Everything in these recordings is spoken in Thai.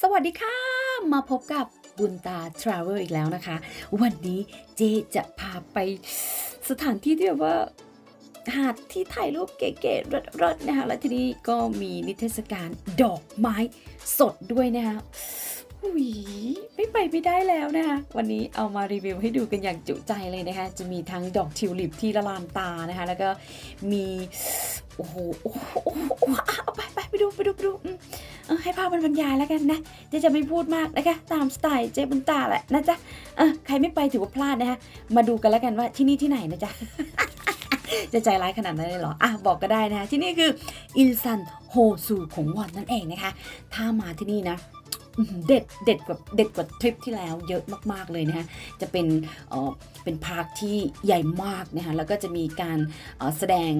สวัสดีค่ะ มาพบกับบุญตาทราเวลอีกแล้วนะคะ วันนี้เจจะพาไปสถานที่ที่แบบว่าหาดที่ถ่ายรูปเก๋ๆรถๆนะคะและที่นี่ก็มีนิทรรศการดอกไม้สดด้วยนะคะ อุยไม่ไปไม่ได้แล้วนะคะวันนี้เอามารีวิวให้ดูกันอย่างจุใจเลยนะคะ จะมีทั้งดอกทิวลิปที่ละลานตานะคะ แล้วก็มีโอ้โหโอ้โหโอ้โหโอ้โหอะเอาไปไปไปดูไปดูไปดูให้ภาพมันบรรยายแล้วกันนะจ๊จะไม่พูดมากนะคะ ตามสไตล์เจ๊บุญตาแหละนะจ๊ะใครไม่ไปถือว่าพลาดนะคะมาดูกันแล้วกันว่าที่นี่ที่ไหนนะจ๊ะจะใจร้ายขนาดนั้นเลยเหรอ อะ บอกก็ได้นะคะที่นี่คืออิลซันโฮซูของวอนนั่นเองนะคะ ถ้ามาที่นี่นะ เด็ดเด็ดกว่าเด็ดกว่าทริปที่แล้วเยอะมากๆเลยนะคะจะเป็นเอ่อเป็นพาร์คที่ใหญ่มากนะคะแล้วก็จะมีการเอ่อแสดง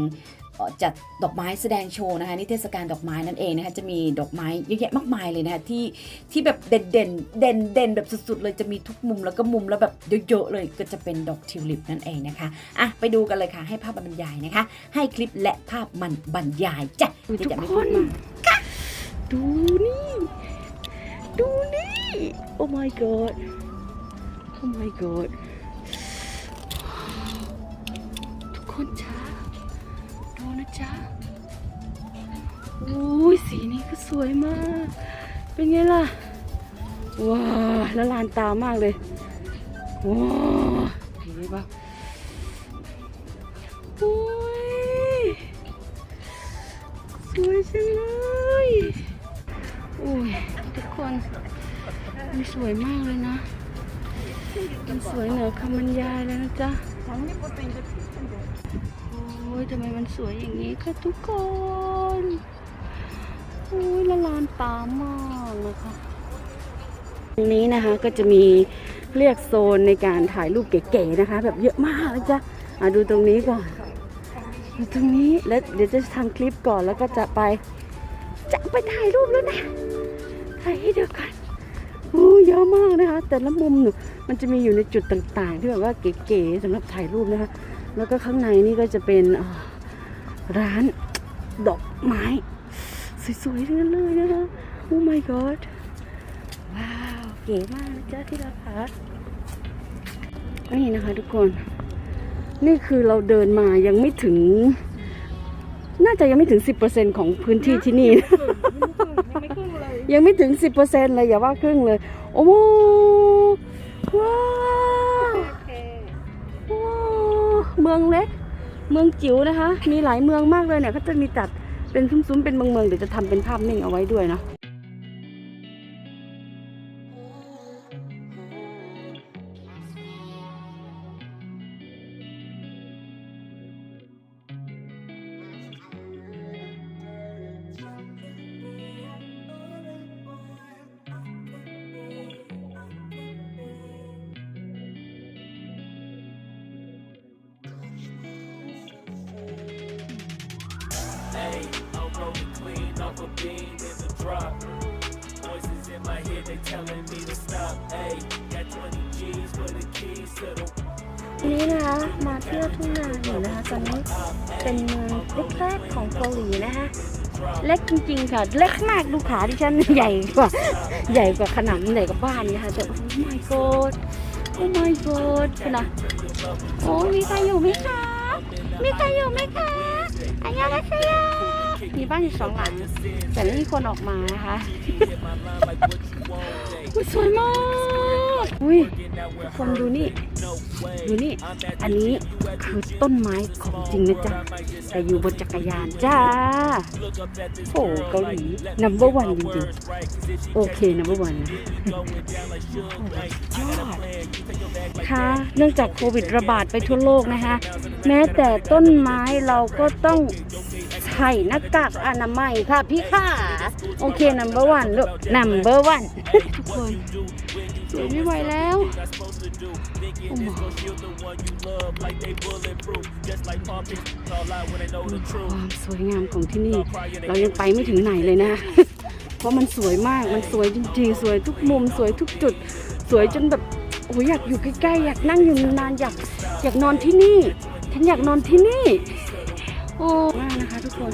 เอ่อจัดดอกไม้แสดงโชว์นะคะนิเทศกาลดอกไม้นั่นเองนะคะจะมีดอกไม้เยอะแยะมากมายเลยนะคะที่ที่แบบเด่นเด่นเด่นเด่นแบบสุดๆเลยจะมีทุกมุมแล้วก็มุมแล้วแบบเยอะๆเลยก็จะเป็นดอกทิวลิปนั่นเองนะคะอะไปดูกันเลยค่ะให้ภาพมันบรรยายนะคะ ให้คลิปและภาพมันบรรยายจ้ะทุกจะไม่คพูดนมากดูนี่ ดูนี่โอ้ my god โอ้ my god ทุกคนจ้าดูนะจ๊ะโอ้ยสีนี้ก็สวยมาก เป็นไงล่ะ ว้าแล้วลานตามากเลยว้าเห็นไหมปะโคนมันสวยมากเลยนะมันสวยเหนือคำบรรยายเลยนะจ๊ะโอ้ยทำไมมันสวยอย่างนี้คะทุกคนโอ้ยละลานตามากเลยค่ะตรงนี้นะคะก็จะมีเรียกโซนในการถ่ายรูปเก๋ๆนะคะ แบบเยอะมากเลยจ้ะอะดูตรงนี้ก่อนอยู่ตรงนี้แล้วเดี๋ยวจะทำคลิปก่อนแล้วก็จะไปจะไปถ่ายรูปแล้วนะ ถ่ายเดียวกันโอ้เยอะมากนะคะ แต่ละมุมหนูมันจะมีอยู่ในจุดต่างๆ ที่แบบว่าเก๋ๆสำหรับถ่ายรูปนะคะ แล้วก็ข้างในนี่ก็จะเป็นร้านดอกไม้ สวยๆทั้งนั้นเลยนะคะโอ้ my god ว้าว เก๋มากนะจ๊ะที่ราคานี่นะคะทุกคน นี่คือเราเดินมายังไม่ถึง น่าจะยังไม่ถึง 10%ของพื้นที่ที่นี่ ยังไม่ถึง 10%เลยอย่าว่าครึ่งเลย โอ้โหว้าวว้าวเมืองเล็ก เมืองจิ๋วนะคะ มีหลายเมืองมากเลยเนี่ยเขาจะมีจัดเป็นซุ้มๆเป็นเมืองๆเดี๋ยวจะทำเป็นภาพนิ่งเอาไว้ด้วยเนาะ bean in the drop. Voices in my head, they telling me to stop. Hey, got 20 G's for the keys to the นี่นะคะมาเที่ยวทุ่งนาอยู่นะคะ ตอนนี้เป็นเมืองเล็กๆของเกาหลีนะคะเล็กจริงๆค่ะเล็กมากดูขาดิฉันใหญ่กว่า ใหญ่กว่าขนำใหญ่กว่าบ้านนะคะแต่โอ้ my god โอ้ my god คุณนะโอ้มีใครอยู่ไหมคะมีใครอยู่ไหมคะอันยาลักษย มีบ้านอยู่สองหลัง แต่ไม่มีคนออกมานะคะอุ๊ยสวยมาก อุ้ยทุกคนดูนี่ ดูนี่ อันนี้คือต้นไม้ของจริงนะจ๊ะ แต่อยู่บนจักรยานจ้า โอ้เกาหลี number one จริงๆ โอเค number one นะโอ้ยอดค่ะเนื่องจากโควิดระบาดไปทั่วโลกนะคะ แม้แต่ต้นไม้เราก็ต้อง ใส่หน้ากากอนามัยค่ะพี่ค่ะ โอเค number one ลูก number one ทุกคนสวยไม่ไหวแล้วความสวยงามของที่นี่ เรายังไปไม่ถึงไหนเลยนะ เพราะมันสวยมากมันสวยจริงๆ สวยทุกมุมสวยทุกจุด สวยจนแบบโอ้ยอยากอยู่ใกล้ๆอยากนั่งอยู่นานอยากอยากนอนที่นี่ฉันอยากนอนที่นี่ อ้มากนะคะทุกคน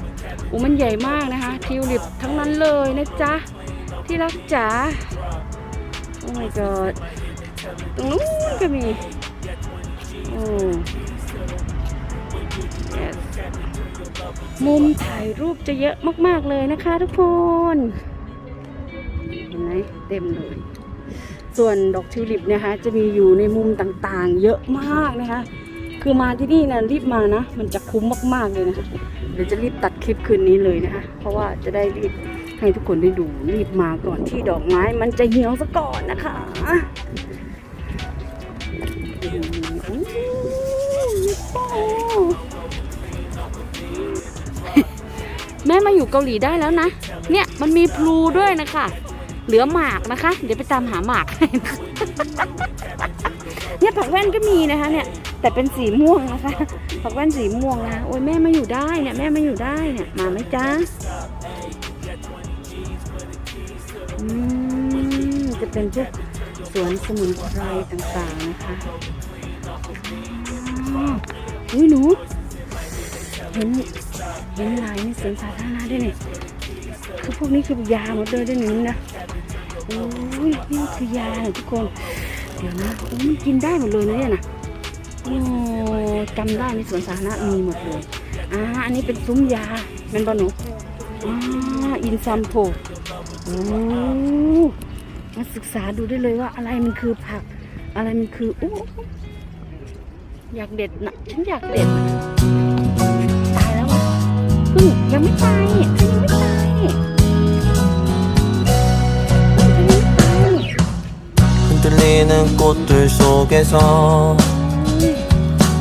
โอ้มันใหญ่มากนะคะ ทิวลิปทั้งนั้นเลยนะจ๊ะ ที่รักจ๋า โอ้ my god ตรงนู้นก็มี โอ้ yes มุมถ่ายรูปจะเยอะมากๆเลยนะคะทุกคนเห็นไหมเต็มเลย ส่วนดอกทิวลิปเนะคะ จะมีอยู่ในมุมต่างๆ เยอะมากนะคะ คือมาที่นี่นะรีบมานะ มันจะคุ้มมากๆเลยนะคะเดี๋ยวจะรีบตัดคลิปคืนนี้เลยนะคะ เพราะว่าจะได้รีบให้ทุกคนได้ดูรีบมาก่อนที่ดอกไม้ มันจะเหี่ยวซะก่อนนะคะแม่มาอยู่เกาหลีได้แล้วนะ เนี่ยมันมีพลูด้วยนะคะ เหลือหมากนะคะ เดี๋ยวไปตามหาหมากให้เนี่ยผักแว่นก็มีนะคะเนี่ย แต่เป็นสีม่วงนะคะผักแว่นสีม่วงนะคะโอ้ยแม่มาอยู่ได้เนี่ยแม่มาอยู่ได้เนี่ยมาไหมจ๊ะอืมจะเป็นพวกสวนสมุนไพรต่างๆนะคะอุ้ยหนูเห็นเห็นลายในสวนสาธารณะด้วยเนี่ยคือพวกนี้คือยาหมดเลยด้วยหนึ่งนะโอ้ยนี่คือยาเหรอทุกคน เดี๋ยวนะโอ้ยมันกินได้หมดเลยนะเนี่ยนะ จำได้ในสวนสาธารณะมีหมดเลย อ่า อันนี้เป็นซุ้มยาเป็นบอหนูอ่า อินซัมโพโอ้มาศึกษาดูได้เลยว่าอะไรมันคือผัก อะไรมันคืออู้อยากเด็ดนะฉันอยากเด็ดนะตายแล้วอ่ะเพึ่งยังไม่ตายเนี่ยเพึ่งยังไม่ตายเนี่ยเพึ่งยังไม่ตาย 흔들리는 꽃들 속에서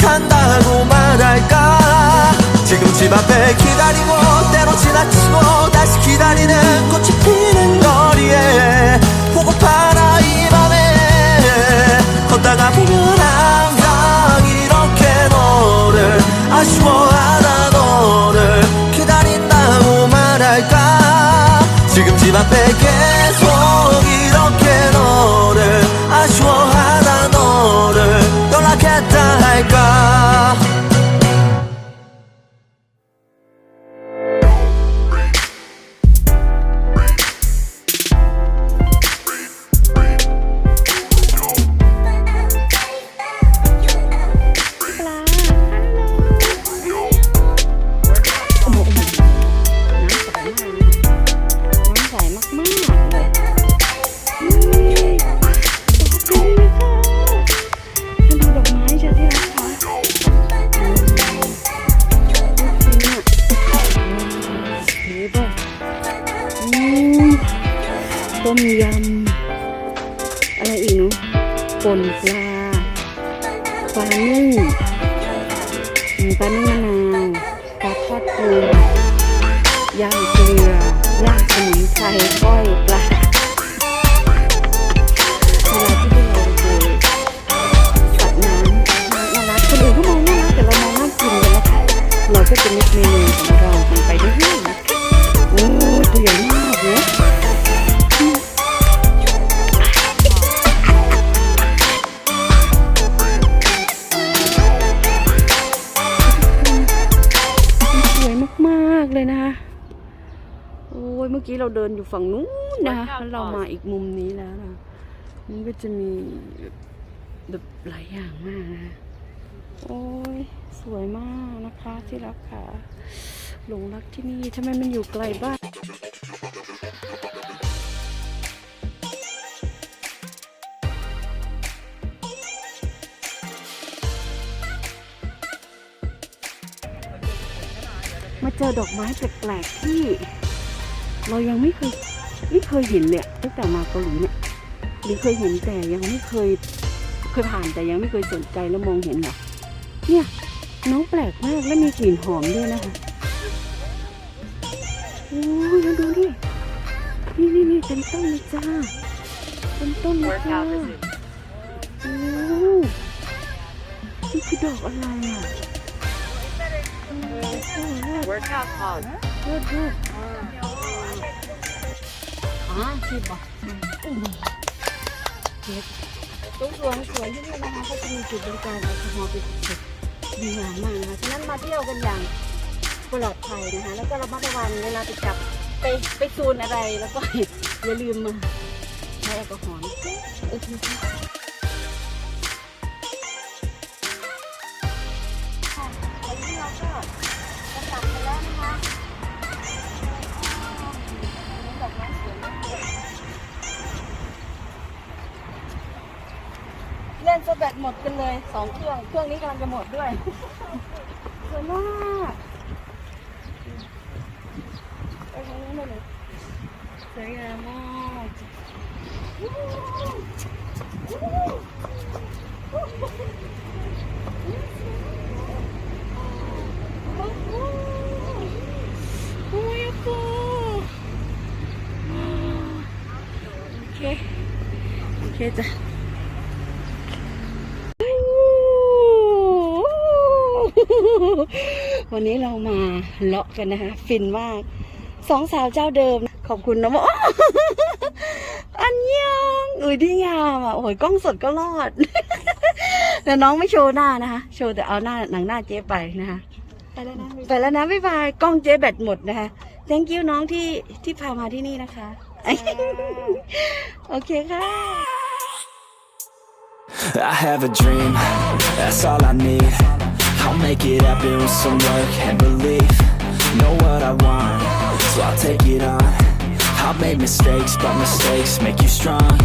생각한다고 말할까? 지금 집 앞에 기다리고 มื่อกี้เราเดินอยู่ฝั่งนู้นนะคะแล้วเรามาอีกมุมนี้แล้วนะมันก็จะมีแบบแบบหลายอย่างมากนะโอ้ยสวยมากนะคะที่รักค่ะหลงรักที่นี่ทำไมมันอยู่ไกลบ้านมาเจอดอกไม้แปลกๆที่ เรายังไม่เคยไม่เคยเห็นเนี่ยตั้งแต่มาเกาหลีเนี่ยหรือเคยเห็นแต่ยังไม่เคยเคยผ่านแต่ยังไม่เคยสนใจแล้วมองเห็นหรอกเนี่ยน้องแปลกมากและมีกลิ่นหอมด้วยนะคะโอ้ยแล้วดูดินี่นี่นี่เป็นต้นเลยจ้าเป็นต้นเลยจ้าโอ้นี่คือดอกอะไรอะโอ้โห Workout pause. เลิศเลิศ อ๋อสิบอะเจ็ดตรงสวนสวนที่นี่นะคะเขาจะมีจุดบริการแอลกอฮอล์เป็นจุดดีงามมากนะคะฉะนั้นมาเที่ยวกันอย่างปลอดภัยนะคะ แล้วก็ระมัดระวังเวลาไปจับไปไปซูนอะไรแล้วก็อย่าลืมมาใช้แอลกอฮอล์นะโอเค แบตหมดกันเลยสองเครื่อง เครื่องนี้กำลังจะหมดด้วยสวยมากไปทางนู้นเลยสวยงามมากโอ้ยปูโอเค โอเคจ้ะ วันนี้เรามาเลาะกันนะคะ ฟินมากสองสาวเจ้าเดิม ขอบคุณนะโมอันยังอุ้ยดีงามอะโอ้ยกล้องสดก็รอด แต่น้องไม่โชว์หน้านะคะโชว์แต่เอาหน้าหนังหน้าเจ๊ไปนะคะไปแล้วนะไปแล้วนะบ๊ายบายกล้องเจ๊แบตหมดนะคะ thank you น้องที่ที่พามาที่นี่นะคะ โอเคค่ะ I have a dream, that's all I need. Make it happen with some work and belief. Know what I want, so I'll take it on. I've made mistakes, but mistakes make you strong.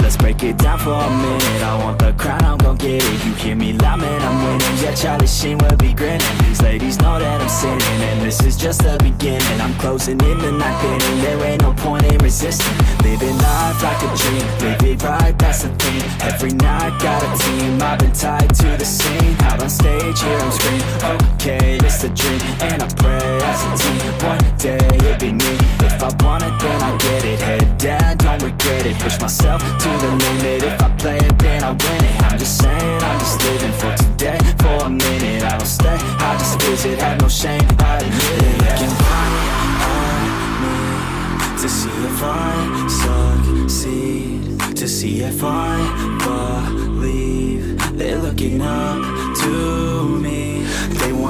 Let's break it down for a minute. I want the crown, I'm gon' get it. You hear me loud, man, I'm winning. Yeah, Charlie Sheen will be grinning. These ladies know that I'm sinning, and this is just the beginning. I'm closing in the night inning. There ain't no point in resisting. Living life like a dream, live it right, that's the thing. Every night, got a team. I've been tied to the scene. Here I'm scream. Okay, it's a dream, and I pray as a team. One day it'll be me. If I want it, then I get it. Head down, don't regret it. Push myself to the limit. If I play it, then I win it. I'm just saying, I'm just living for today. For a minute, I don't stay. I just visit, it, have no shame. I admit it. Looking right me to see if I succeed. To see if I believe. They're looking up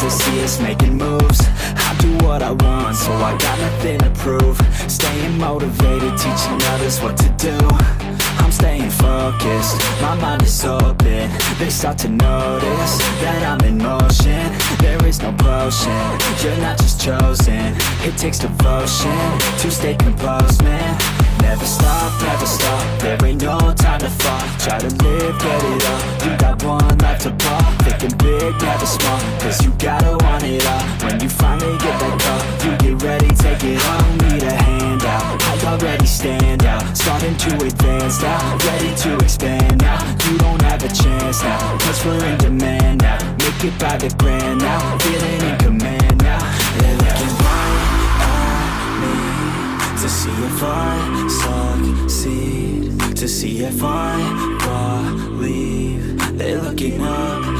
they see us making moves. I do what I want, so I got nothing to prove. Staying motivated, teaching others what to do. I'm staying focused, my mind is open. They start to notice that I'm in motion. There is no potion, you're not just chosen. It takes devotion to stay composed, man. Never stop, never stop. There ain't no time to fall. Try to live, get it up. You got one life to ball. Big, never small. Cause you gotta want it all. When you finally get that call, you get ready, take it on Need a hand out. I already stand out. Starting to advance now. Ready to expand now. You don't have a chance now. Cause we're in demand now. Make it by the grand now. Feeling in command now. They're looking right at me to see if I succeed, to see if I believe. They're looking up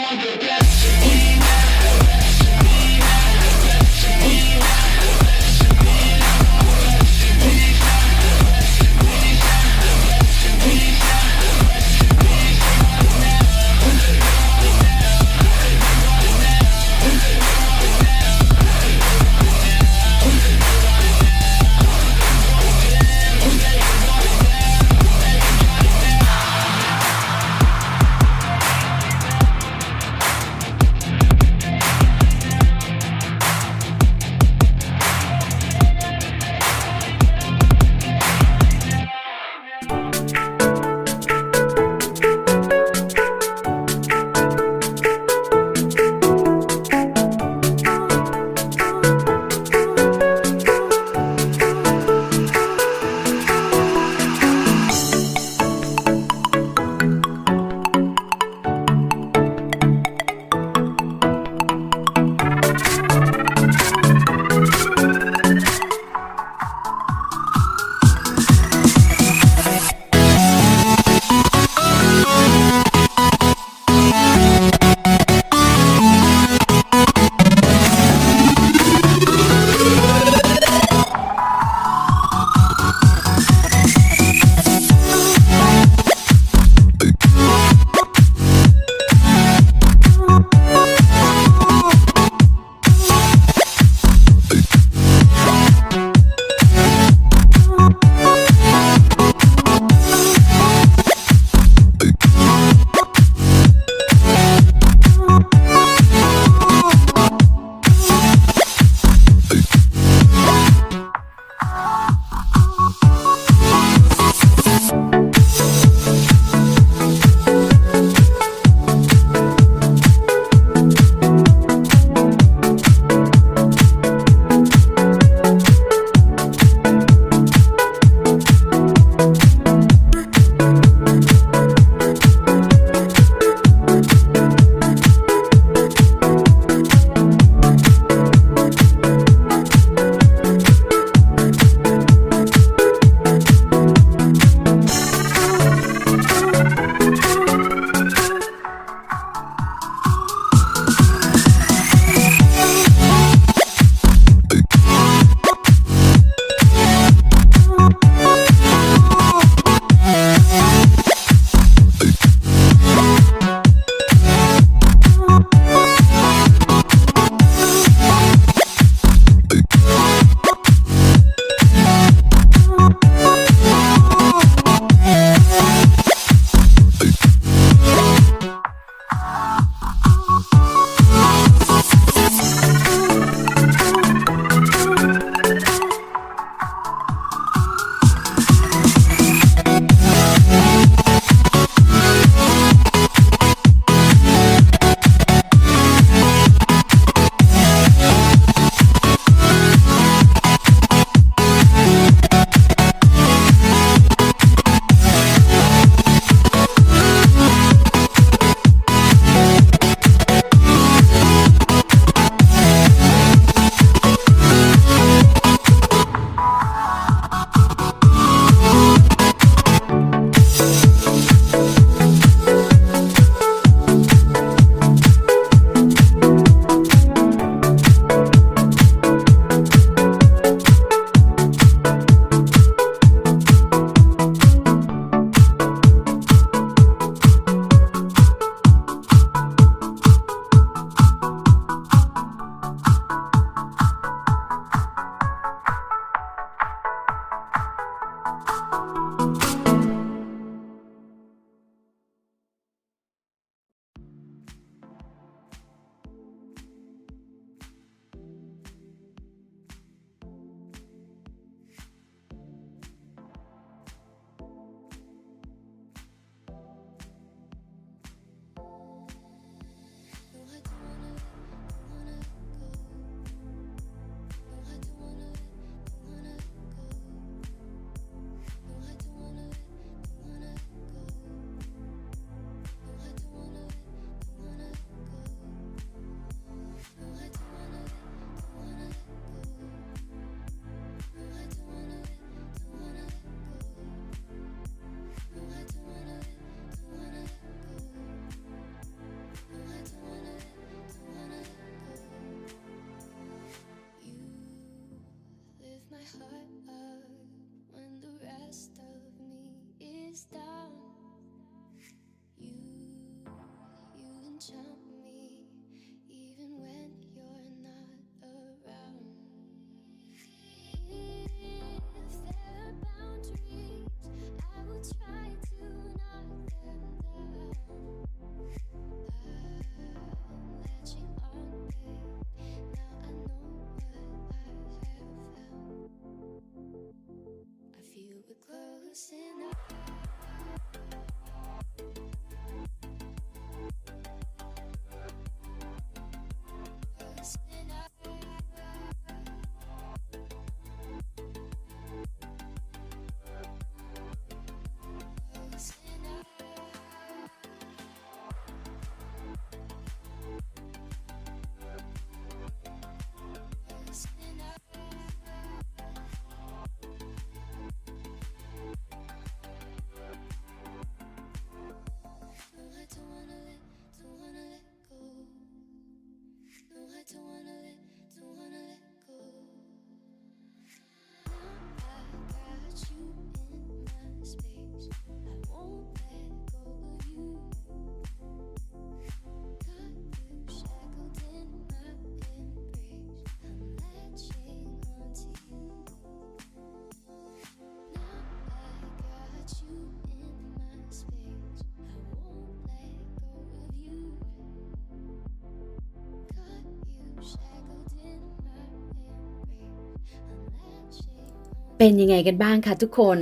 เป็นยังไงกันบ้างคะทุกคน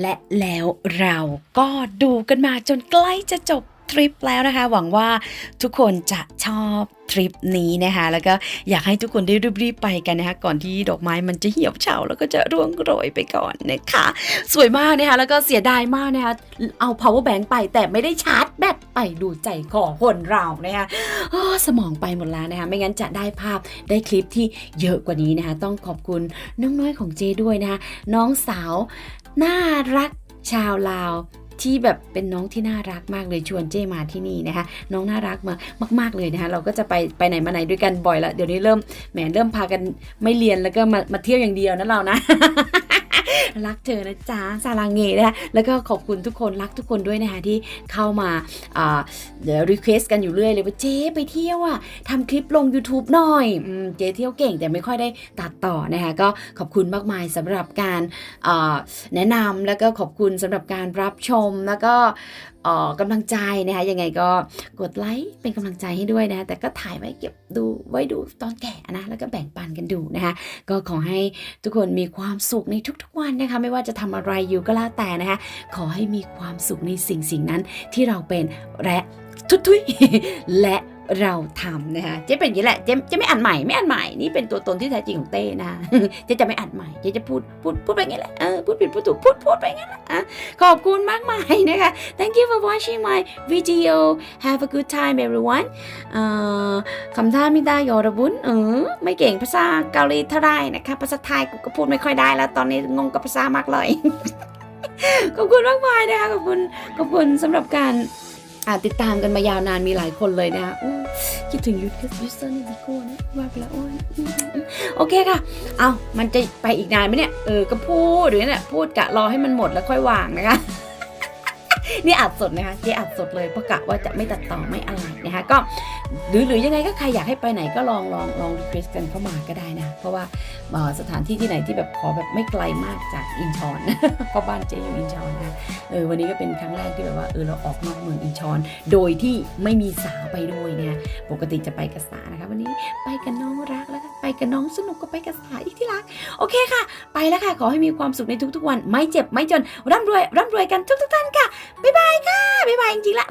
และแล้วเราก็ดูกันมาจนใกล้จะจบทริปแล้วนะคะ หวังว่าทุกคนจะชอบ ริปนี้นะคะ แล้วก็อยากให้ทุกคนได้รีบๆไปกันนะคะ ก่อนที่ดอกไม้มันจะเหี่ยวเฉาแล้วก็จะร่วงโรยไปก่อนนะคะ สวยมากนะคะ แล้วก็เสียดายมากนะคะ เอา power bank ไปแต่ไม่ได้ชาร์จแบตไปดูใจคอคนเรานะคะสมองไปหมดแล้วนะคะ ไม่งั้นจะได้ภาพได้คลิปที่เยอะกว่านี้นะคะ ต้องขอบคุณน้องน้อยของเจด้วยนะคะ น้องสาวน่ารักชาวลาว ที่แบบเป็นน้องที่น่ารักมากเลยชวนเจ้มาที่นี่นะคะ น้องน่ารักมากมากเลยนะคะ เราก็จะไปไปไหนมาไหนด้วยกันบ่อยละเดี๋ยวนี้เริ่มแหมเริ่มพากันไม่เรียนแล้วก็มามาเที่ยวอย่างเดียวนะเรานะ รักเธอนะจ๊ะซาลังเงนะแล้วก็ขอบคุณทุกคนรักทุกคนด้วยนะคะที่เข้ามาเดี๋ยวรีเควสกันอยู่เรื่อยเลยว่าเจ๊ไปเที่ยวอะทำคลิปลง YouTube หน่อยอเจ๊เที่ยวเก่งแต่ไม่ค่อยได้ตัดต่อนะคะก็ขอบคุณมากมายสำหรับการแนะนำแล้วก็ขอบคุณสำหรับการรับชมแล้วก็ กำลังใจนะคะยังไงก็กดไลค์เป็นกำลังใจให้ด้วยนะแต่ก็ถ่ายไว้เก็บดูไว้ดูตอนแก่นะแล้วก็แบ่งปันกันดูนะคะก็ขอให้ทุกคนมีความสุขในทุกๆวันนะคะไม่ว่าจะทำอะไรอยู่ก็แล้วแต่นะคะขอให้มีความสุขในสิ่งสิ่งนั้นที่เราเป็นและทุทุยและ เราทำนะคะเจ๊เป็นอย่างนี้แหละเจ๊จ๊ไม่อ่านใหม่ไม่อ่านใหม่นี่เป็นตัวตนที่แท้จริงของเต้นะเจ๊จะไม่อ่านใหม่เจ๊จะพูดพูดพูดไปอย่างนี้แหละเออพูดผิดพูดถูกพูดพูดไปอย่างนี้แหละขอบคุณมากมายนะคะ thank you for watching my video have a good time everyone คำท่าม่ได้ยอรบุญเออไม่เก่งภาษาเกาหลีเท่าไรนะคะภาษาไทยกูก็พูดไม่ค่อยได้แล้วตอนนี้งงกับภาษามากเลยขอบคุณมากมายนะคะขอบคุณขอบคุณสำหรับการ อ่าติดตามกันมายาวนานมีหลายคนเลยนะคะคิดถึงยุทธยุทธเซอร์นี่ดีกว่านะว่าไปแล้วโอ้ยโอเคค่ะ เอามันจะไปอีกนานไหมเนี่ย เออ ก็พูดหรือเนี่ยพูดกะรอให้มันหมดแล้วค่อยวางนะคะ นี่อัดสดนะคะเจ๊อัดสดเลยเพราะกะว่าจะไม่ตัดต่อไม่อะไรนะคะก็หรือหรือยังไงก็ใครอยากให้ไปไหนก็ลองลองลองรีเควสกันเข้ามาก็ได้นะ เพราะว่าสถานที่ที่ไหนที่แบบขอแบบไม่ไกลมากจากอินชอนเพราะบ้านเจ๊อยู่อินชอนนะเออวันนี้ก็เป็นครั้งแรกที่แบบว่าเออเราออกนอกเมืองอินชอน โดยที่ไม่มีสาวไปด้วยเนี่ยปกติจะไปกับสานะคะวันนี้ไปกับน้องรักแล้วก็ไปกับน้องสนุกก็ไปกับสาอีกที่รัก โอเคค่ะ ไปแล้วค่ะ ขอให้มีความสุขในทุกๆวัน ไม่เจ็บไม่จนร่ำรวยร่ำรวยกันทุกๆท่านค่ะบ๊ายบายค่ะ บ๊ายบายจริงๆละ